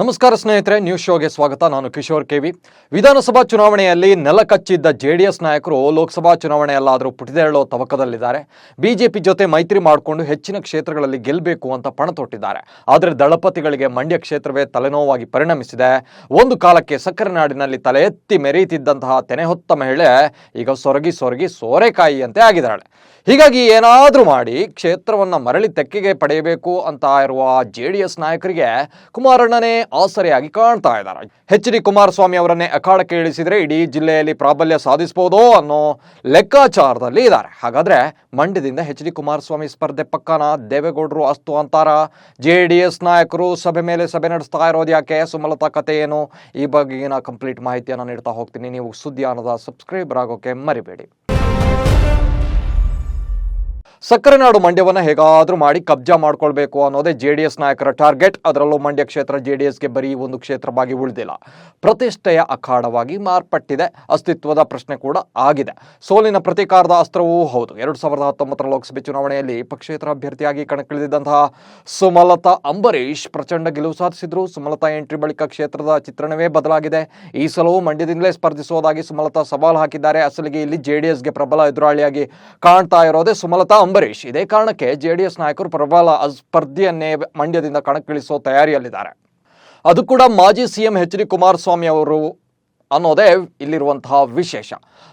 ನಮಸ್ಕಾರ ಸ್ನೇಹಿತರೆ ನ್ಯೂಸ್ ಶೋಗೆ ಸ್ವಾಗತ. ನಾನು ಕಿಶೋರ್ ಕೆವಿ ವಿಧಾನಸಭಾ ಚುನಾವಣೆಯಲ್ಲಿ ನೆಲಕಚ್ಚಿದ್ದ ಜೆಡಿಎಸ್ ನಾಯಕರು ಲೋಕಸಭಾ ಚುನಾವಣೆಯಲ್ಲಾದರೂ ಪುಟಿದೇಳೋ ತವಕದಲ್ಲಿದ್ದಾರೆ. ಬಿಜೆಪಿ ಜೊತೆ ಮೈತ್ರಿ ಮಾಡಿಕೊಂಡು ಹೆಚ್ಚಿನ ಕ್ಷೇತ್ರಗಳಲ್ಲಿ ಗೆಲ್ಲಬೇಕು ಅಂತ ಪಣ ತೊಟ್ಟಿದ್ದಾರೆ. ಆದರೆ ದಳಪತಿಗಳಿಗೆ ಮಂಡ್ಯ ಕ್ಷೇತ್ರವೇ ತಲೆನೋವಾಗಿ ಪರಿಣಮಿಸಿದೆ. ಒಂದು ಕಾಲಕ್ಕೆ ಸಕ್ಕರೆ ನಾಡಿನಲ್ಲಿ ತಲೆ ಎತ್ತಿ ಮೆರೆಯುತ್ತಿದ್ದಂತಹ ತೆನೆಹೊತ್ತ ಮಹಿಳೆ ಈಗ ಸೊರಗಿ ಸೊರಗಿ ಸೋರೆಕಾಯಿಯಂತೆ ಆಗಿದ್ದಾಳೆ. ಹೀಗಾಗಿ ಏನಾದರೂ ಮಾಡಿ ಕ್ಷೇತ್ರವನ್ನು ಮರಳಿ ತೆಕ್ಕೆಗೆ ಪಡೆಯಬೇಕು ಅಂತ ಇರುವ ಜೆ ಡಿ ಎಸ್ ನಾಯಕರಿಗೆ ಕುಮಾರಣ್ಣನೇ ಆಸರೆಯಾಗಿ ಕಾಣ್ತಾ ಇದ್ದಾರೆ. ಎಚ್ ಡಿ ಕುಮಾರಸ್ವಾಮಿ ಅವರನ್ನೇ ಅಖಾಡಕ್ಕೆ ಇಳಿಸಿದ್ರೆ ಇಡೀ ಜಿಲ್ಲೆಯಲ್ಲಿ ಪ್ರಾಬಲ್ಯ ಸಾಧಿಸಬಹುದು ಅನ್ನೋ ಲೆಕ್ಕಾಚಾರದಲ್ಲಿ ಇದ್ದಾರೆ. ಹಾಗಾದ್ರೆ ಮಂಡ್ಯದಿಂದ ಎಚ್ ಡಿ ಕುಮಾರಸ್ವಾಮಿ ಸ್ಪರ್ಧೆ ಪಕ್ಕನ ದೇವೇಗೌಡರು ಅಸ್ತು ಅಂತಾರ? ಜೆ ಡಿ ಎಸ್ ನಾಯಕರು ಸಭೆ ಮೇಲೆ ಸಭೆ ನಡೆಸ್ತಾ ಇರೋದು ಯಾಕೆ? ಸುಮಲತಾ ಕತೆ ಏನು? ಈ ಬಗೆಗಿನ ಕಂಪ್ಲೀಟ್ ಮಾಹಿತಿಯನ್ನು ನೀಡ್ತಾ ಹೋಗ್ತೀನಿ. ನೀವು ಸುದ್ದಿ ಅನ್ನೋದ ಸಬ್ಸ್ಕ್ರೈಬರ್ ಆಗೋಕೆ ಮರಿಬೇಡಿ. ಸಕ್ಕರೆ ನಾಡು ಮಂಡ್ಯವನ್ನು ಹೇಗಾದರೂ ಮಾಡಿ ಕಬ್ಜಾ ಮಾಡ್ಕೊಳ್ಬೇಕು ಅನ್ನೋದೇ ಜೆ ಡಿ ಎಸ್ ನಾಯಕರ ಟಾರ್ಗೆಟ್. ಅದರಲ್ಲೂ ಮಂಡ್ಯ ಕ್ಷೇತ್ರ ಜೆ ಡಿ ಎಸ್ಗೆ ಬರೀ ಒಂದು ಕ್ಷೇತ್ರವಾಗಿ ಉಳಿದಿಲ್ಲ. ಪ್ರತಿಷ್ಠೆಯ ಅಖಾಡವಾಗಿ ಮಾರ್ಪಟ್ಟಿದೆ. ಅಸ್ತಿತ್ವದ ಪ್ರಶ್ನೆ ಕೂಡ ಆಗಿದೆ. ಸೋಲಿನ ಪ್ರತೀಕಾರದ ಅಸ್ತ್ರವೂ ಹೌದು. ಎರಡು ಸಾವಿರದ ಹತ್ತೊಂಬತ್ತರ ಲೋಕಸಭೆ ಚುನಾವಣೆಯಲ್ಲಿ ಪಕ್ಷೇತರ ಅಭ್ಯರ್ಥಿಯಾಗಿ ಕಣಕ್ಕಿಳಿದಿದ್ದಂತಹ ಸುಮಲತಾ ಅಂಬರೀಶ್ ಪ್ರಚಂಡ ಗೆಲುವು ಸಾಧಿಸಿದ್ರು. ಸುಮಲತಾ ಎಂಟ್ರಿ ಬಳಿಕ ಕ್ಷೇತ್ರದ ಚಿತ್ರಣವೇ ಬದಲಾಗಿದೆ. ಈ ಸಲವೂ ಮಂಡ್ಯದಿಂದಲೇ ಸ್ಪರ್ಧಿಸುವುದಾಗಿ ಸುಮಲತಾ ಸವಾಲು ಹಾಕಿದ್ದಾರೆ. ಅಸಲಿಗೆ ಇಲ್ಲಿ ಜೆಡಿಎಸ್ಗೆ ಪ್ರಬಲ ಎದುರಾಳಿಯಾಗಿ ಕಾಣ್ತಾ ಇರೋದೇ ಸುಮಲತಾ ಅಂಬರೀಶ್ ಇದೇ ಕಾರಣಕ್ಕೆ ಜೆಡಿಎಸ್ ನಾಯಕರು ಪ್ರಬಲ ಸ್ಪರ್ಧೆಯನ್ನೇ ಮಂಡ್ಯದಿಂದ ಕಣಕ್ಕಿಳಿಸೋ ತಯಾರಿಯಲ್ಲಿದ್ದಾರೆ. ಅದು ಕೂಡ ಮಾಜಿ ಸಿಎಂ ಎಚ್ ಡಿ ಕುಮಾರಸ್ವಾಮಿ ಅವರು ಅನ್ನೋದೇ ಇಲ್ಲಿರುವಂತಹ ವಿಶೇಷ.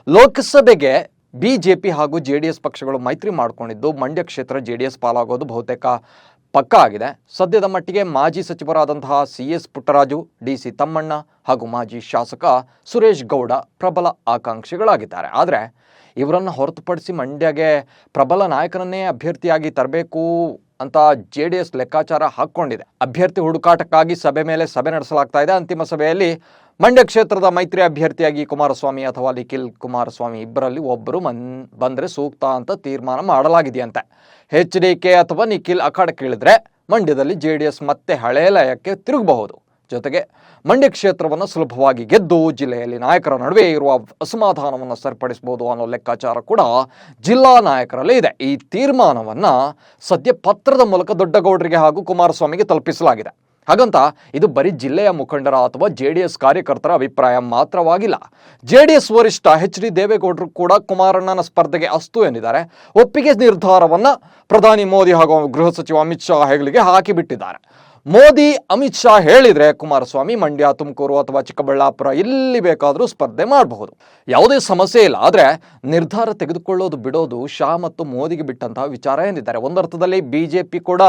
ಲೋಕಸಭೆಗೆ ಬಿಜೆಪಿ ಹಾಗೂ ಜೆ ಡಿ ಎಸ್ ಪಕ್ಷಗಳು ಮೈತ್ರಿ ಮಾಡಿಕೊಂಡಿದ್ದು ಮಂಡ್ಯ ಕ್ಷೇತ್ರ ಜೆ ಡಿ ಎಸ್ ಪಾಲಾಗೋದು ಬಹುತೇಕ ಪಕ್ಕ ಆಗಿದೆ. ಸದ್ಯದ ಮಟ್ಟಿಗೆ ಮಾಜಿ ಸಚಿವರಾದಂತಹ C S Puttaraju, D C Thammanna ಹಾಗೂ ಮಾಜಿ ಶಾಸಕ ಸುರೇಶ್ ಗೌಡ ಪ್ರಬಲ ಆಕಾಂಕ್ಷಿಗಳಾಗಿದ್ದಾರೆ. ಆದರೆ ಇವರನ್ನು ಹೊರತುಪಡಿಸಿ ಮಂಡ್ಯಗೆ ಪ್ರಬಲ ನಾಯಕನನ್ನೇ ಅಭ್ಯರ್ಥಿಯಾಗಿ ತರಬೇಕು ಅಂತ ಜೆ ಡಿ ಎಸ್ ಲೆಕ್ಕಾಚಾರ ಹಾಕ್ಕೊಂಡಿದೆ. ಅಭ್ಯರ್ಥಿ ಹುಡುಕಾಟಕ್ಕಾಗಿ ಸಭೆ ಮೇಲೆ ಸಭೆ ನಡೆಸಲಾಗ್ತಾ ಇದೆ. ಅಂತಿಮ ಸಭೆಯಲ್ಲಿ ಮಂಡ್ಯ ಕ್ಷೇತ್ರದ ಮೈತ್ರಿ ಅಭ್ಯರ್ಥಿಯಾಗಿ ಕುಮಾರಸ್ವಾಮಿ ಅಥವಾ ನಿಖಿಲ್ ಕುಮಾರಸ್ವಾಮಿ ಇಬ್ಬರಲ್ಲಿ ಒಬ್ಬರು ಮನ್, ಬಂದರೆ ಸೂಕ್ತ ಅಂತ ತೀರ್ಮಾನ ಮಾಡಲಾಗಿದೆಯಂತೆ. ಎಚ್ ಡಿ ಕೆ ಅಥವಾ ನಿಖಿಲ್ ಅಖಾಡ ಕೇಳಿದ್ರೆ ಮಂಡ್ಯದಲ್ಲಿ ಜೆ ಡಿ ಎಸ್ ಮತ್ತೆ ಹಳೆಯ ಲಯಕ್ಕೆ ತಿರುಗಬಹುದು. ಜೊತೆಗೆ ಮಂಡ್ಯ ಕ್ಷೇತ್ರವನ್ನು ಸುಲಭವಾಗಿ ಗೆದ್ದು ಜಿಲ್ಲೆಯಲ್ಲಿ ನಾಯಕರ ನಡುವೆ ಇರುವ ಅಸಮಾಧಾನವನ್ನು ಸರಿಪಡಿಸಬಹುದು ಅನ್ನೋ ಲೆಕ್ಕಾಚಾರ ಕೂಡ ಜಿಲ್ಲಾ ನಾಯಕರಲ್ಲಿ ಇದೆ. ಈ ತೀರ್ಮಾನವನ್ನು ಸದ್ಯ ಪತ್ರದ ಮೂಲಕ ದೊಡ್ಡಗೌಡರಿಗೆ ಹಾಗೂ ಕುಮಾರಸ್ವಾಮಿಗೆ ತಲುಪಿಸಲಾಗಿದೆ. ಹಾಗಂತ ಇದು ಬರೀ ಜಿಲ್ಲೆಯ ಮುಖಂಡರ ಅಥವಾ ಜೆ ಡಿ ಎಸ್ ಕಾರ್ಯಕರ್ತರ ಅಭಿಪ್ರಾಯ ಮಾತ್ರವಾಗಿಲ್ಲ. ಜೆ ಡಿ ಎಸ್ ವರಿಷ್ಠ ಎಚ್ ಡಿ ದೇವೇಗೌಡರು ಕೂಡ ಕುಮಾರಣ್ಣನ ಸ್ಪರ್ಧೆಗೆ ಅಸ್ತು ಎಂದಿದ್ದಾರೆ. ಒಪ್ಪಿಗೆ ನಿರ್ಧಾರವನ್ನು ಪ್ರಧಾನಿ ಮೋದಿ ಹಾಗೂ ಗೃಹ ಸಚಿವ ಅಮಿತ್ ಶಾ ಹೆಗಲಿಗೆ ಹಾಕಿಬಿಟ್ಟಿದ್ದಾರೆ. ಮೋದಿ, ಅಮಿತ್ ಶಾ ಹೇಳಿದ್ರೆ ಕುಮಾರಸ್ವಾಮಿ ಮಂಡ್ಯ, ತುಮಕೂರು ಅಥವಾ ಚಿಕ್ಕಬಳ್ಳಾಪುರ ಎಲ್ಲಿ ಬೇಕಾದರೂ ಸ್ಪರ್ಧೆ ಮಾಡಬಹುದು. ಯಾವುದೇ ಸಮಸ್ಯೆ ಇಲ್ಲ, ಆದರೆ ನಿರ್ಧಾರ ತೆಗೆದುಕೊಳ್ಳೋದು, ಬಿಡೋದು ಶಾ ಮತ್ತು ಮೋದಿಗೆ ಬಿಟ್ಟಂತಹ ವಿಚಾರ ಎಂದಿದ್ದಾರೆ. ಒಂದರ್ಥದಲ್ಲಿ ಬಿಜೆಪಿ ಕೂಡ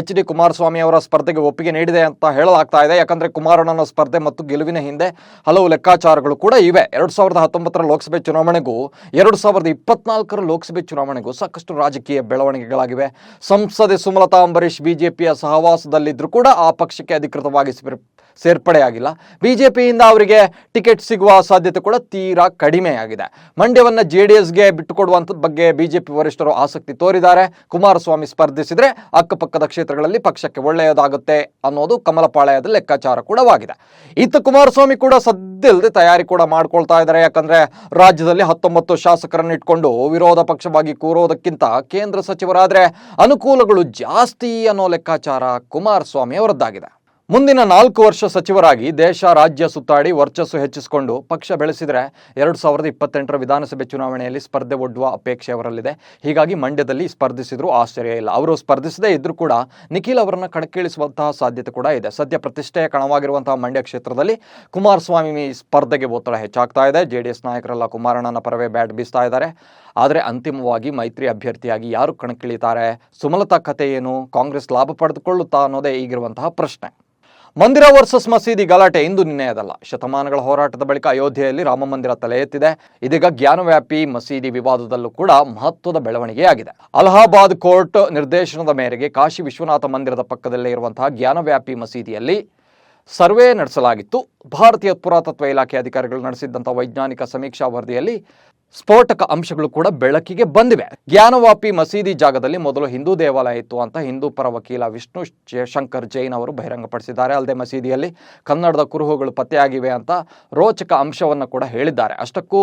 ಎಚ್ ಡಿ ಕುಮಾರಸ್ವಾಮಿ ಅವರ ಸ್ಪರ್ಧೆಗೆ ಒಪ್ಪಿಗೆ ನೀಡಿದೆ ಅಂತ ಹೇಳಲಾಗ್ತಾ ಇದೆ. ಯಾಕಂದ್ರೆ ಕುಮಾರಣ್ಣನ ಸ್ಪರ್ಧೆ ಮತ್ತು ಗೆಲುವಿನ ಹಿಂದೆ ಹಲವು ಲೆಕ್ಕಾಚಾರಗಳು ಕೂಡ ಇವೆ. ಎರಡು ಸಾವಿರದ ಹತ್ತೊಂಬತ್ತರ ಲೋಕಸಭೆ ಚುನಾವಣೆಗೂ, ಎರಡು ಸಾವಿರದ ಇಪ್ಪತ್ನಾಲ್ಕರ ಲೋಕಸಭೆ ಚುನಾವಣೆಗೂ ಸಾಕಷ್ಟು ರಾಜಕೀಯ ಬೆಳವಣಿಗೆಗಳಾಗಿವೆ. ಸಂಸದೆ ಸುಮಲತಾ ಅಂಬರೀಶ್ ಬಿಜೆಪಿಯ ಸಹವಾಸದಲ್ಲಿದ್ದರೂ ಕೂಡ ಆ ಪಕ್ಷಕ್ಕೆ ಅಧಿಕೃತವಾಗಿ ಸೇರ್- ಸೇರ್ಪಡೆಯಾಗಿಲ್ಲ. ಬಿಜೆಪಿಯಿಂದ ಅವರಿಗೆ ಟಿಕೆಟ್ ಸಿಗುವ ಸಾಧ್ಯತೆ ಕೂಡ ತೀರಾ ಕಡಿಮೆಯಾಗಿದೆ. ಮಂಡ್ಯವನ್ನ ಜೆ ಡಿ ಎಸ್ಗೆ ಬಿಟ್ಟುಕೊಡುವಂಥದ್ದು ಬಗ್ಗೆ ಬಿಜೆಪಿ ವರಿಷ್ಠರು ಆಸಕ್ತಿ ತೋರಿದ್ದಾರೆ. ಕುಮಾರಸ್ವಾಮಿ ಸ್ಪರ್ಧಿಸಿದ್ರೆ ಅಕ್ಕಪಕ್ಕದ ಕ್ಷೇತ್ರಗಳಲ್ಲಿ ಪಕ್ಷಕ್ಕೆ ಒಳ್ಳೆಯದಾಗುತ್ತೆ ಅನ್ನೋದು ಕಮಲಪಾಳಯದ ಲೆಕ್ಕಾಚಾರ ಕೂಡವಾಗಿದೆ ಇತ್ತು ಕುಮಾರಸ್ವಾಮಿ ಕೂಡ ಸದ್ದಿಲ್ಲದೆ ತಯಾರಿ ಕೂಡ ಮಾಡ್ಕೊಳ್ತಾ ಇದ್ದಾರೆ. ಯಾಕಂದ್ರೆ ರಾಜ್ಯದಲ್ಲಿ ಹತ್ತೊಂಬತ್ತು ಶಾಸಕರನ್ನು ಇಟ್ಕೊಂಡು ವಿರೋಧ ಪಕ್ಷವಾಗಿ ಕೂರೋದಕ್ಕಿಂತ ಕೇಂದ್ರ ಸಚಿವರಾದ್ರೆ ಅನುಕೂಲಗಳು ಜಾಸ್ತಿ ಅನ್ನೋ ಲೆಕ್ಕಾಚಾರ ಕುಮಾರಸ್ವಾಮಿ ಅವರದ್ದಾಗಿದೆ. ಮುಂದಿನ ನಾಲ್ಕು ವರ್ಷ ಸಚಿವರಾಗಿ ದೇಶ, ರಾಜ್ಯ ಸುತ್ತಾಡಿ ವರ್ಚಸ್ಸು ಹೆಚ್ಚಿಸಿಕೊಂಡು ಪಕ್ಷ ಬೆಳೆಸಿದರೆ ಎರಡು ಸಾವಿರದ ಇಪ್ಪತ್ತೆಂಟರ ವಿಧಾನಸಭೆ ಚುನಾವಣೆಯಲ್ಲಿ ಸ್ಪರ್ಧೆ ಒಡ್ಡುವ ಅಪೇಕ್ಷೆ ಅವರಲ್ಲಿದೆ. ಹೀಗಾಗಿ ಮಂಡ್ಯದಲ್ಲಿ ಸ್ಪರ್ಧಿಸಿದರೂ ಆಶ್ಚರ್ಯ ಇಲ್ಲ. ಅವರು ಸ್ಪರ್ಧಿಸದೇ ಇದ್ದರೂ ಕೂಡ ನಿಖಿಲ್ ಅವರನ್ನು ಕಣಕ್ಕಿಳಿಸುವಂತಹ ಸಾಧ್ಯತೆ ಕೂಡ ಇದೆ. ಸದ್ಯ ಪ್ರತಿಷ್ಠೆಯ ಕಣವಾಗಿರುವಂತಹ ಮಂಡ್ಯ ಕ್ಷೇತ್ರದಲ್ಲಿ ಕುಮಾರಸ್ವಾಮಿ ಸ್ಪರ್ಧೆಗೆ ಒತ್ತಡ ಹೆಚ್ಚಾಗ್ತಾ ಇದೆ. ಜೆ ಡಿ ನಾಯಕರೆಲ್ಲ ಕುಮಾರಣ್ಣನ ಪರವೇ ಬ್ಯಾಟ್ ಬೀಸ್ತಾ ಇದ್ದಾರೆ. ಆದರೆ ಅಂತಿಮವಾಗಿ ಮೈತ್ರಿ ಅಭ್ಯರ್ಥಿಯಾಗಿ ಯಾರು ಕಣಕ್ಕಿಳಿತಾರೆ? ಸುಮಲತಾ ಕಥೆ ಏನು? ಕಾಂಗ್ರೆಸ್ ಲಾಭ ಪಡೆದುಕೊಳ್ಳುತ್ತಾ ಅನ್ನೋದೇ ಈಗಿರುವಂತಹ ಪ್ರಶ್ನೆ. ಮಂದಿರ ವರ್ಸಸ್ ಮಸೀದಿ ಗಲಾಟೆ ಇಂದು ನಿನ್ನೆಯದಲ್ಲ. ಶತಮಾನಗಳ ಹೋರಾಟದ ಬಳಿಕ ಅಯೋಧ್ಯೆಯಲ್ಲಿ ರಾಮ ಮಂದಿರ ತಲೆ ಎತ್ತಿದೆ. ಇದೀಗ ಜ್ಞಾನವ್ಯಾಪಿ ಮಸೀದಿ ವಿವಾದದಲ್ಲೂ ಕೂಡ ಮಹತ್ವದ ಬೆಳವಣಿಗೆಯಾಗಿದೆ. ಅಲಹಾಬಾದ್ ಕೋರ್ಟ್ ನಿರ್ದೇಶನದ ಮೇರೆಗೆ ಕಾಶಿ ವಿಶ್ವನಾಥ ಮಂದಿರದ ಪಕ್ಕದಲ್ಲೇ ಇರುವಂತಹ ಜ್ಞಾನವ್ಯಾಪಿ ಮಸೀದಿಯಲ್ಲಿ ಸರ್ವೆ ನಡೆಸಲಾಗಿತ್ತು. ಭಾರತೀಯ ಪುರಾತತ್ವ ಇಲಾಖೆ ಅಧಿಕಾರಿಗಳು ನಡೆಸಿದ್ದಂಥ ವೈಜ್ಞಾನಿಕ ಸಮೀಕ್ಷಾ ವರದಿಯಲ್ಲಿ ಸ್ಫೋಟಕ ಅಂಶಗಳು ಕೂಡ ಬೆಳಕಿಗೆ ಬಂದಿವೆ. ಜ್ಞಾನವಾಪಿ ಮಸೀದಿ ಜಾಗದಲ್ಲಿ ಮೊದಲು ಹಿಂದೂ ದೇವಾಲಯ ಇತ್ತು ಅಂತ ಹಿಂದೂ ಪರ ವಕೀಲ ವಿಷ್ಣು ಶಂಕರ್ ಜೈನ್ ಅವರು ಬಹಿರಂಗಪಡಿಸಿದ್ದಾರೆ. ಅಲ್ಲದೆ ಮಸೀದಿಯಲ್ಲಿ ಕನ್ನಡದ ಕುರುಹುಗಳು ಪತ್ತೆಯಾಗಿವೆ ಅಂತ ರೋಚಕ ಅಂಶವನ್ನು ಕೂಡ ಹೇಳಿದ್ದಾರೆ. ಅಷ್ಟಕ್ಕೂ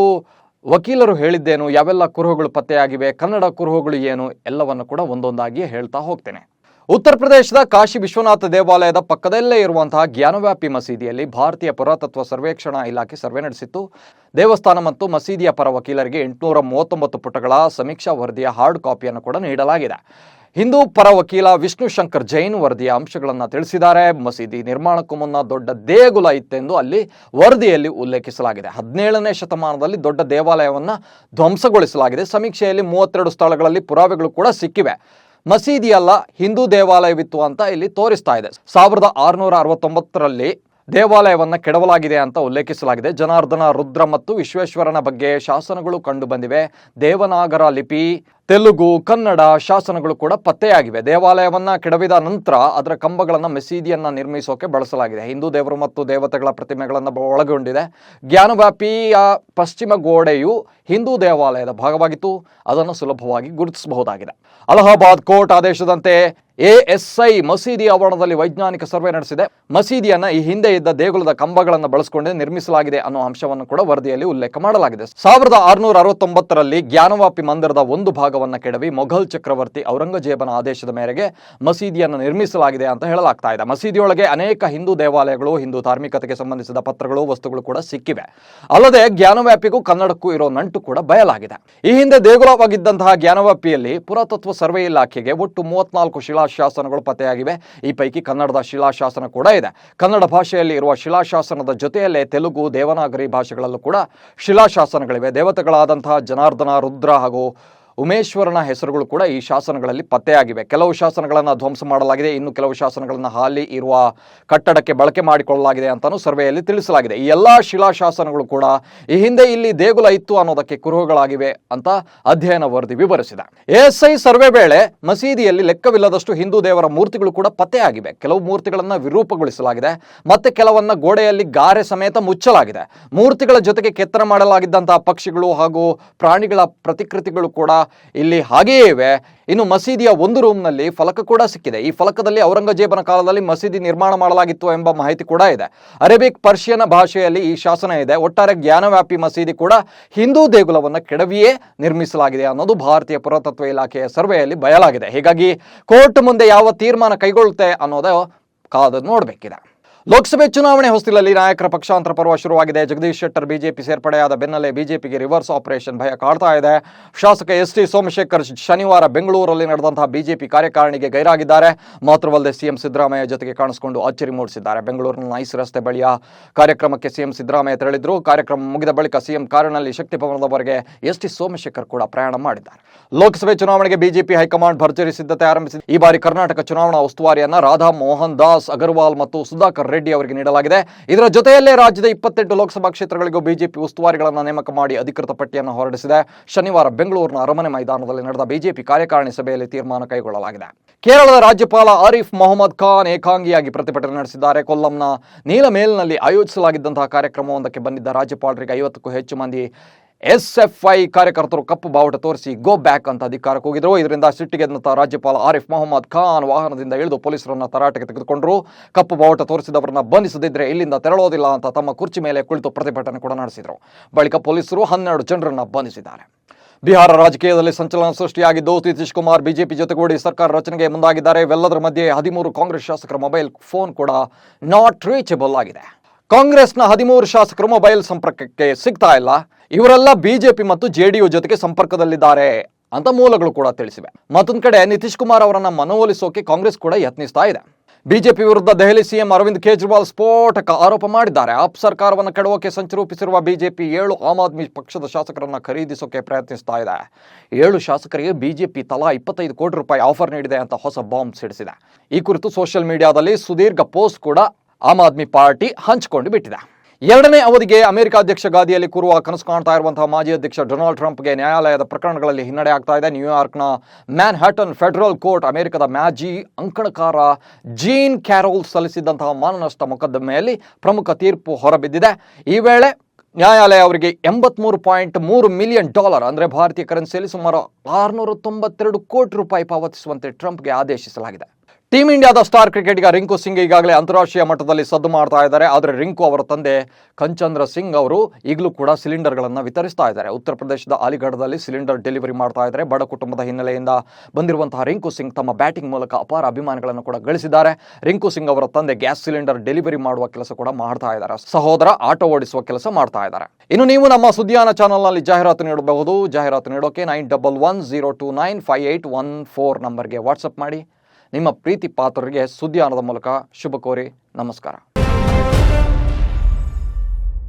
ವಕೀಲರು ಹೇಳಿದ್ದೇನು, ಯಾವೆಲ್ಲ ಕುರುಹುಗಳು ಪತ್ತೆಯಾಗಿವೆ, ಕನ್ನಡ ಕುರುಹುಗಳು ಏನು, ಎಲ್ಲವನ್ನು ಕೂಡ ಒಂದೊಂದಾಗಿ ಹೇಳ್ತಾ ಹೋಗ್ತೇನೆ. ಉತ್ತರ ಪ್ರದೇಶದ ಕಾಶಿ ವಿಶ್ವನಾಥ ದೇವಾಲಯದ ಪಕ್ಕದಲ್ಲೇ ಇರುವಂತಹ ಜ್ಞಾನವ್ಯಾಪಿ ಮಸೀದಿಯಲ್ಲಿ ಭಾರತೀಯ ಪುರಾತತ್ವ ಸರ್ವೇಕ್ಷಣಾ ಇಲಾಖೆ ಸರ್ವೆ ನಡೆಸಿತ್ತು. ದೇವಸ್ಥಾನ ಮತ್ತು ಮಸೀದಿಯ ಪರ ವಕೀಲರಿಗೆ ಎಂಟುನೂರ ಮೂವತ್ತೊಂಬತ್ತು ಪುಟಗಳ ಸಮೀಕ್ಷಾ ವರದಿಯ ಹಾರ್ಡ್ ಕಾಪಿಯನ್ನು ಕೂಡ ನೀಡಲಾಗಿದೆ. ಹಿಂದೂ ಪರ ವಕೀಲ ವಿಷ್ಣು ಶಂಕರ್ ಜೈನ್ ವರದಿಯ ಅಂಶಗಳನ್ನು ತಿಳಿಸಿದ್ದಾರೆ. ಮಸೀದಿ ನಿರ್ಮಾಣಕ್ಕೂ ಮುನ್ನ ದೊಡ್ಡ ದೇಗುಲ ಇತ್ತೆಂದು ಅಲ್ಲಿ ವರದಿಯಲ್ಲಿ ಉಲ್ಲೇಖಿಸಲಾಗಿದೆ. ಹದಿನೇಳನೇ ಶತಮಾನದಲ್ಲಿ ದೊಡ್ಡ ದೇವಾಲಯವನ್ನು ಧ್ವಂಸಗೊಳಿಸಲಾಗಿದೆ. ಸಮೀಕ್ಷೆಯಲ್ಲಿ ಮೂವತ್ತೆರಡು ಸ್ಥಳಗಳಲ್ಲಿ ಪುರಾವೆಗಳು ಕೂಡ ಸಿಕ್ಕಿವೆ. ಮಸೀದಿ ಅಲ್ಲ, ಹಿಂದೂ ದೇವಾಲಯವಿತ್ತು ಅಂತ ಇಲ್ಲಿ ತೋರಿಸ್ತಾ ಇದೆ. ಸಾವಿರದ ಆರುನೂರ ಅರವತ್ತೊಂಬತ್ತರಲ್ಲಿ ದೇವಾಲಯವನ್ನ ಕೆಡವಲಾಗಿದೆ ಅಂತ ಉಲ್ಲೇಖಿಸಲಾಗಿದೆ. ಜನಾರ್ದನ, ರುದ್ರ ಮತ್ತು ವಿಶ್ವೇಶ್ವರನ ಬಗ್ಗೆ ಶಾಸನಗಳು ಕಂಡು ಬಂದಿವೆ. ದೇವನಾಗರ ಲಿಪಿ ತೆಲುಗು, ಕನ್ನಡ ಶಾಸನಗಳು ಕೂಡ ಪತ್ತೆಯಾಗಿವೆ. ದೇವಾಲಯವನ್ನ ಕೆಡವಿದ ನಂತರ ಅದರ ಕಂಬಗಳನ್ನು ಮಸೀದಿಯನ್ನ ನಿರ್ಮಿಸೋಕೆ ಬಳಸಲಾಗಿದೆ. ಹಿಂದೂ ದೇವರು ಮತ್ತು ದೇವತೆಗಳ ಪ್ರತಿಮೆಗಳನ್ನು ಒಳಗೊಂಡಿದೆ. ಜ್ಞಾನವ್ಯಾಪಿಯ ಪಶ್ಚಿಮ ಗೋಡೆಯು ಹಿಂದೂ ದೇವಾಲಯದ ಭಾಗವಾಗಿತ್ತು. ಅದನ್ನು ಸುಲಭವಾಗಿ ಗುರುತಿಸಬಹುದಾಗಿದೆ. ಅಲಹಾಬಾದ್ ಕೋರ್ಟ್ ಆದೇಶದಂತೆ ಎಎಸ್ಐ ಮಸೀದಿ ಆವರಣದಲ್ಲಿ ವೈಜ್ಞಾನಿಕ ಸರ್ವೆ ನಡೆಸಿದೆ. ಮಸೀದಿಯನ್ನ ಈ ಹಿಂದೆ ಇದ್ದ ದೇಗುಲದ ಕಂಬಗಳನ್ನು ಬಳಸಿಕೊಂಡೇ ನಿರ್ಮಿಸಲಾಗಿದೆ ಅನ್ನೋ ಅಂಶವನ್ನು ಕೂಡ ವರದಿಯಲ್ಲಿ ಉಲ್ಲೇಖ ಮಾಡಲಾಗಿದೆ. ಸಾವಿರದ ಆರುನೂರ ಅರವತ್ತೊಂಬತ್ತರಲ್ಲಿ ಜ್ಞಾನವಾಪಿ ಮಂದಿರದ ಒಂದು ಭಾಗವನ್ನು ಕೆಡವಿ ಮೊಘಲ್ ಚಕ್ರವರ್ತಿ ಔರಂಗಜೇಬನ ಆದೇಶದ ಮೇರೆಗೆ ಮಸೀದಿಯನ್ನು ನಿರ್ಮಿಸಲಾಗಿದೆ ಅಂತ ಹೇಳಲಾಗ್ತಾ ಇದೆ. ಮಸೀದಿಯೊಳಗೆ ಅನೇಕ ಹಿಂದೂ ದೇವಾಲಯಗಳು, ಹಿಂದೂ ಧಾರ್ಮಿಕತೆಗೆ ಸಂಬಂಧಿಸಿದ ಪತ್ರಗಳು, ವಸ್ತುಗಳು ಕೂಡ ಸಿಕ್ಕಿವೆ. ಅಲ್ಲದೆ ಜ್ಞಾನವ್ಯಾಪಿಗೂ ಕನ್ನಡಕ್ಕೂ ಇರೋ ನಂಟು ಕೂಡ ಬಯಲಾಗಿದೆ. ಈ ಹಿಂದೆ ದೇಗುಲವಾಗಿದ್ದಂತಹ ಜ್ಞಾನವ್ಯಾಪಿಯಲ್ಲಿ ಪುರಾತತ್ವ ಸರ್ವೆ ಇಲಾಖೆಗೆ ಒಟ್ಟು ಮೂವತ್ನಾಲ್ಕು ಶಿಲಾಶಾಸನಗಳು ಪತ್ತೆಯಾಗಿವೆ. ಈ ಪೈಕಿ ಕನ್ನಡದ ಶಿಲಾಶಾಸನ ಕೂಡ ಇದೆ. ಕನ್ನಡ ಭಾಷೆಯಲ್ಲಿ ಇರುವ ಶಿಲಾಶಾಸನದ ಜೊತೆಯಲ್ಲೇ ತೆಲುಗು, ದೇವನಾಗರಿ ಭಾಷೆಗಳಲ್ಲೂ ಕೂಡ ಶಿಲಾಶಾಸನಗಳಿವೆ. ದೇವತೆಗಳಾದಂತಹ ಜನಾರ್ದನ, ರುದ್ರ ಹಾಗೂ ಉಮೇಶ್ವರನ ಹೆಸರುಗಳು ಕೂಡ ಈ ಶಾಸನಗಳಲ್ಲಿ ಪತ್ತೆಯಾಗಿವೆ. ಕೆಲವು ಶಾಸನಗಳನ್ನು ಧ್ವಂಸ ಮಾಡಲಾಗಿದೆ, ಇನ್ನು ಕೆಲವು ಶಾಸನಗಳನ್ನು ಹಾಲಿ ಇರುವ ಕಟ್ಟಡಕ್ಕೆ ಬಳಕೆ ಮಾಡಿಕೊಳ್ಳಲಾಗಿದೆ ಅಂತಲೂ ಸರ್ವೆಯಲ್ಲಿ ತಿಳಿಸಲಾಗಿದೆ. ಈ ಎಲ್ಲ ಶಿಲಾಶಾಸನಗಳು ಕೂಡ ಈ ಹಿಂದೆ ಇಲ್ಲಿ ದೇಗುಲ ಇತ್ತು ಅನ್ನೋದಕ್ಕೆ ಕುರುಹುಗಳಾಗಿವೆ ಅಂತ ಅಧ್ಯಯನ ವರದಿ ವಿವರಿಸಿದೆ. ಎಎಸ್ಐ ಸರ್ವೆ ವೇಳೆ ಮಸೀದಿಯಲ್ಲಿ ಲೆಕ್ಕವಿಲ್ಲದಷ್ಟು ಹಿಂದೂ ದೇವರ ಮೂರ್ತಿಗಳು ಕೂಡ ಪತ್ತೆಯಾಗಿವೆ. ಕೆಲವು ಮೂರ್ತಿಗಳನ್ನು ವಿರೂಪಗೊಳಿಸಲಾಗಿದೆ, ಮತ್ತೆ ಕೆಲವನ್ನ ಗೋಡೆಯಲ್ಲಿ ಗಾರೆ ಸಮೇತ ಮುಚ್ಚಲಾಗಿದೆ. ಮೂರ್ತಿಗಳ ಜೊತೆಗೆ ಕೆತ್ತನೆ ಮಾಡಲಾಗಿದ್ದಂತಹ ಪಕ್ಷಿಗಳು ಹಾಗೂ ಪ್ರಾಣಿಗಳ ಪ್ರತಿಕೃತಿಗಳು ಕೂಡ ಇಲ್ಲಿ ಹಾಗೆಯೇ ಇವೆ ಇನ್ನು ಮಸೀದಿಯ ಒಂದು ರೂಮ್ನಲ್ಲಿ ಫಲಕ ಕೂಡ ಸಿಕ್ಕಿದೆ. ಈ ಫಲಕದಲ್ಲಿ ಔರಂಗಜೇಬನ ಕಾಲದಲ್ಲಿ ಮಸೀದಿ ನಿರ್ಮಾಣ ಮಾಡಲಾಗಿತ್ತು ಎಂಬ ಮಾಹಿತಿ ಕೂಡ ಇದೆ. ಅರೇಬಿಕ್ ಪರ್ಷಿಯನ್ ಭಾಷೆಯಲ್ಲಿ ಈ ಶಾಸನ ಇದೆ. ಒಟ್ಟಾರೆ ಜ್ಞಾನವ್ಯಾಪಿ ಮಸೀದಿ ಕೂಡ ಹಿಂದೂ ದೇಗುಲವನ್ನು ಕೆಡವಿಯೇ ನಿರ್ಮಿಸಲಾಗಿದೆ ಅನ್ನೋದು ಭಾರತೀಯ ಪುರಾತತ್ವ ಇಲಾಖೆಯ ಸರ್ವೆಯಲ್ಲಿ ಬಯಲಾಗಿದೆ. ಹೀಗಾಗಿ ಕೋರ್ಟ್ ಮುಂದೆ ಯಾವ ತೀರ್ಮಾನ ಕೈಗೊಳ್ಳುತ್ತೆ ಅನ್ನೋದು ಕಾದು ನೋಡಬೇಕಿದೆ. ಲೋಕಸಭೆ ಚುನಾವಣೆ ಹೊಸ್ತಿಲಲ್ಲಿ ನಾಯಕರ ಪಕ್ಷಾಂತರ ಪರ್ವ ಶುರುವಾಗಿದೆ. ಜಗದೀಶ್ ಶೆಟ್ಟರ್ ಬಿಜೆಪಿ ಸೇರ್ಪಡೆಯಾದ ಬೆನ್ನಲ್ಲೇ ಬಿಜೆಪಿಗೆ ರಿವರ್ಸ್ ಆಪರೇಷನ್ ಭಯ ಕಾಡ್ತಾ ಇದೆ. ಶಾಸಕ ಎಸ್ ಟಿ ಸೋಮಶೇಖರ್ ಶನಿವಾರ ಬೆಂಗಳೂರಲ್ಲಿ ನಡೆದಂತಹ ಬಿಜೆಪಿ ಕಾರ್ಯಕಾರಿಣಿಗೆ ಗೈರಾಗಿದ್ದಾರೆ. ಮಾತ್ರವಲ್ಲದೆ ಸಿಎಂ ಸಿದ್ದರಾಮಯ್ಯ ಜೊತೆಗೆ ಕಾಣಿಸಿಕೊಂಡು ಅಚ್ಚರಿ ಮೂಡಿಸಿದ್ದಾರೆ. ಬೆಂಗಳೂರಿನ ನೈಸ್ ರಸ್ತೆ ಬಳಿಯ ಕಾರ್ಯಕ್ರಮಕ್ಕೆ ಸಿಎಂ ಸಿದ್ದರಾಮಯ್ಯ ತೆರಳಿದ್ರು. ಕಾರ್ಯಕ್ರಮ ಮುಗಿದ ಬಳಿಕ ಸಿಎಂ ಕಾರಿನಲ್ಲಿ ಶಕ್ತಿ ಭವನದವರೆಗೆ ಎಸ್ ಟಿ ಸೋಮಶೇಖರ್ ಕೂಡ ಪ್ರಯಾಣ ಮಾಡಿದ್ದಾರೆ. ಲೋಕಸಭೆ ಚುನಾವಣೆಗೆ ಬಿಜೆಪಿ ಹೈಕಮಾಂಡ್ ಭರ್ಜರಿ ಸಿದ್ಧತೆ ಆರಂಭಿಸಿದೆ. ಈ ಬಾರಿ ಕರ್ನಾಟಕ ಚುನಾವಣಾ ಉಸ್ತುವಾರಿಯನ್ನ ರಾಧಾ ಮೋಹನ್ ದಾಸ್ ಅಗರ್ವಾಲ್ ಮತ್ತು ಸುಧಾಕರ್ ರೆಡ್ಡಿ ಅವರಿಗೆ ನೀಡಲಾಗಿದೆ. ಇದರ ಜೊತೆಯಲ್ಲೇ ರಾಜ್ಯದ ಇಪ್ಪತ್ತೆಂಟು ಲೋಕಸಭಾ ಕ್ಷೇತ್ರಗಳಿಗೂ ಬಿಜೆಪಿ ಉಸ್ತುವಾರಿಗಳನ್ನು ನೇಮಕ ಮಾಡಿ ಅಧಿಕೃತ ಪಟ್ಟಿಯನ್ನು ಹೊರಡಿಸಿದೆ. ಶನಿವಾರ ಬೆಂಗಳೂರಿನ ಅರಮನೆ ಮೈದಾನದಲ್ಲಿ ನಡೆದ ಬಿಜೆಪಿ ಕಾರ್ಯಕಾರಿಣಿ ಸಭೆಯಲ್ಲಿ ತೀರ್ಮಾನ ಕೈಗೊಳ್ಳಲಾಗಿದೆ. ಕೇರಳದ ರಾಜ್ಯಪಾಲ ಆರಿಫ್ ಮೊಹಮ್ಮದ್ ಖಾನ್ ಏಕಾಂಗಿಯಾಗಿ ಪ್ರತಿಭಟನೆ ನಡೆಸಿದ್ದಾರೆ. ಕೊಲ್ಲಂನ ನೀಲಮೇಲ್ನಲ್ಲಿ ಆಯೋಜಿಸಲಾಗಿದ್ದಂತಹ ಕಾರ್ಯಕ್ರಮವೊಂದಕ್ಕೆ ಬಂದಿದ್ದ ರಾಜ್ಯಪಾಲರಿಗೆ ಐವತ್ತಕ್ಕೂ ಹೆಚ್ಚು ಮಂದಿ ಎಸ್ಎಫ್ಐ ಕಾರ್ಯಕರ್ತರು ಕಪ್ಪು ಬಾವುಟ ತೋರಿಸಿ ಗೋ ಬ್ಯಾಕ್ ಅಂತ ಅಧಿಕಾರಕ್ಕೆ ಹೋಗಿದ್ರು. ಇದರಿಂದ ಸಿಟ್ಟಿಗೆದ್ದಂತ ರಾಜ್ಯಪಾಲ ಆರಿಫ್ ಮೊಹಮ್ಮದ್ ಖಾನ್ ವಾಹನದಿಂದ ಇಳಿದು ಪೊಲೀಸರನ್ನ ತರಾಟೆಗೆ ತೆಗೆದುಕೊಂಡರು. ಕಪ್ಪು ಬಾವುಟ ತೋರಿಸಿದವರನ್ನ ಬಂಧಿಸದಿದ್ರೆ ಇಲ್ಲಿಂದ ತೆರಳೋದಿಲ್ಲ ಅಂತ ತಮ್ಮ ಕುರ್ಚಿ ಮೇಲೆ ಕುಳಿತು ಪ್ರತಿಭಟನೆ ಕೂಡ ನಡೆಸಿದರು. ಬಳಿಕ ಪೊಲೀಸರು ಹನ್ನೆರಡು ಜನರನ್ನ ಬಂಧಿಸಿದ್ದಾರೆ. ಬಿಹಾರ ರಾಜಕೀಯದಲ್ಲಿ ಸಂಚಲನ ಸೃಷ್ಟಿಯಾಗಿದ್ದು ನಿತೀಶ್ ಕುಮಾರ್ ಬಿಜೆಪಿ ಜೊತೆಗೂಡಿ ಸರ್ಕಾರ ರಚನೆಗೆ ಮುಂದಾಗಿದ್ದಾರೆ. ಇವೆಲ್ಲದರ ಮಧ್ಯೆ ಹದಿಮೂರು ಕಾಂಗ್ರೆಸ್ ಶಾಸಕರ ಮೊಬೈಲ್ ಫೋನ್ ಕೂಡ ನಾಟ್ ರೀಚಬಲ್ ಆಗಿದೆ. ಕಾಂಗ್ರೆಸ್ನ ಹದಿಮೂರು ಶಾಸಕರು ಮೊಬೈಲ್ ಸಂಪರ್ಕಕ್ಕೆ ಸಿಗ್ತಾ ಇಲ್ಲ. ಇವರೆಲ್ಲ ಬಿಜೆಪಿ ಮತ್ತು ಜೆಡಿಯು ಜೊತೆಗೆ ಸಂಪರ್ಕದಲ್ಲಿದ್ದಾರೆ ಅಂತ ಮೂಲಗಳು ಕೂಡ ತಿಳಿಸಿವೆ. ಮತ್ತೊಂದು ಕಡೆ ನಿತೀಶ್ ಕುಮಾರ್ ಅವರನ್ನ ಮನವೊಲಿಸೋಕೆ ಕಾಂಗ್ರೆಸ್ ಕೂಡ ಯತ್ನಿಸ್ತಾ ಇದೆ. ಬಿಜೆಪಿ ವಿರುದ್ಧ ದೆಹಲಿ ಸಿಎಂ ಅರವಿಂದ್ ಕೇಜ್ರಿವಾಲ್ ಸ್ಫೋಟಕ ಆರೋಪ ಮಾಡಿದ್ದಾರೆ. ಆಪ್ ಸರ್ಕಾರವನ್ನು ಕೆಡವೋಕೆ ಸಂಚು ರೂಪಿಸಿರುವ ಬಿಜೆಪಿ ಏಳು ಆಮ್ ಆದ್ಮಿ ಪಕ್ಷದ ಶಾಸಕರನ್ನ ಖರೀದಿಸೋಕೆ ಪ್ರಯತ್ನಿಸ್ತಾ ಇದೆ. ಏಳು ಶಾಸಕರಿಗೆ ಬಿಜೆಪಿ ತಲಾ ಇಪ್ಪತ್ತೈದು ಕೋಟಿ ರೂಪಾಯಿ ಆಫರ್ ನೀಡಿದೆ ಅಂತ ಹೊಸ ಬಾಂಬ್ ಸಿಡಿಸಿದೆ. ಈ ಕುರಿತು ಸೋಷಿಯಲ್ ಮೀಡಿಯಾದಲ್ಲಿ ಸುದೀರ್ಘ ಪೋಸ್ಟ್ ಕೂಡ ಆಮ್ ಆದ್ಮಿ ಪಾರ್ಟಿ ಹಂಚಿಕೊಂಡು ಬಿಟ್ಟಿದೆ. ಎರಡನೇ ಅವಧಿಗೆ ಅಮೆರಿಕ ಅಧ್ಯಕ್ಷ ಗಾದಿಯಲ್ಲಿ ಕೂರುವ ಕನಸು ಕಾಣ್ತಾ ಇರುವಂತಹ ಮಾಜಿ ಅಧ್ಯಕ್ಷ ಡೊನಾಲ್ಡ್ ಟ್ರಂಪ್ಗೆ ನ್ಯಾಯಾಲಯದ ಪ್ರಕರಣಗಳಲ್ಲಿ ಹಿನ್ನಡೆ ಆಗ್ತಾ ಇದೆ. ನ್ಯೂಯಾರ್ಕ್ನ ಮ್ಯಾನ್ ಹ್ಯಾಟನ್ ಫೆಡರಲ್ ಕೋರ್ಟ್ ಅಮೆರಿಕದ ಮ್ಯಾಜಿ ಅಂಕಣಕಾರ ಜೀನ್ ಕ್ಯಾರೋಲ್ ಸಲ್ಲಿಸಿದ್ದಂತಹ ಮಾನನಷ್ಟ ಮೊಕದ್ದಮೆಯಲ್ಲಿ ಪ್ರಮುಖ ತೀರ್ಪು ಹೊರಬಿದ್ದಿದೆ. ಈ ವೇಳೆ ನ್ಯಾಯಾಲಯ ಅವರಿಗೆ ಎಂಬತ್ಮೂರು ಪಾಯಿಂಟ್ ಮೂರು ಮಿಲಿಯನ್ ಡಾಲರ್, ಅಂದರೆ ಭಾರತೀಯ ಕರೆನ್ಸಿಯಲ್ಲಿ ಸುಮಾರು ಆರುನೂರ ತೊಂಬತ್ತೆರಡು ಕೋಟಿ ರೂಪಾಯಿ ಪಾವತಿಸುವಂತೆ ಟ್ರಂಪ್ಗೆ ಆದೇಶಿಸಲಾಗಿದೆ. ಟೀಮ್ ಇಂಡಿಯಾದ ಸ್ಟಾರ್ ಕ್ರಿಕೆಟಿಗ ರಿಂಕು ಸಿಂಗ್ ಈಗಾಗಲೇ ಅಂತಾರಾಷ್ಟ್ರೀಯ ಮಟ್ಟದಲ್ಲಿ ಸದ್ದು ಮಾಡ್ತಾ ಇದ್ದಾರೆ. ಆದರೆ ರಿಂಕು ಅವರ ತಂದೆ ಕಂಚಂದ್ರ ಸಿಂಗ್ ಅವರು ಈಗಲೂ ಕೂಡ ಸಿಲಿಂಡರ್ಗಳನ್ನು ವಿತರಿಸ್ತಾ ಇದ್ದಾರೆ. ಉತ್ತರ ಪ್ರದೇಶದ ಅಲಿಗಢದಲ್ಲಿ ಸಿಲಿಂಡರ್ ಡೆಲಿವರಿ ಮಾಡ್ತಾ ಇದ್ದಾರೆ. ಬಡ ಕುಟುಂಬದ ಹಿನ್ನೆಲೆಯಿಂದ ಬಂದಿರುವಂತಹ ರಿಂಕು ಸಿಂಗ್ ತಮ್ಮ ಬ್ಯಾಟಿಂಗ್ ಮೂಲಕ ಅಪಾರ ಅಭಿಮಾನಿಗಳನ್ನು ಕೂಡ ಗಳಿಸಿದ್ದಾರೆ. ರಿಂಕು ಸಿಂಗ್ ಅವರ ತಂದೆ ಗ್ಯಾಸ್ ಸಿಲಿಂಡರ್ ಡೆಲಿವರಿ ಮಾಡುವ ಕೆಲಸ ಕೂಡ ಮಾಡ್ತಾ ಇದ್ದಾರೆ. ಸಹೋದರ ಆಟೋ ಓಡಿಸುವ ಕೆಲಸ ಮಾಡ್ತಾ ಇದ್ದಾರೆ. ಇನ್ನು ನೀವು ನಮ್ಮ ಸುದ್ದಿಯಾನ ಚಾನಲ್ನಲ್ಲಿ ಜಾಹೀರಾತು ನೀಡಬಹುದು. ಜಾಹೀರಾತು ನೀಡೋಕೆ nine double one zero two nine five eight one four ನಂಬರ್ಗೆ ವಾಟ್ಸಪ್ ಮಾಡಿ. ನಿಮ್ಮ ಪ್ರೀತಿ ಪಾತ್ರರಿಗೆ ಸುದ್ದಿಯಾನದ ಮೂಲಕ ಶುಭ ಕೋರಿ ನಮಸ್ಕಾರ.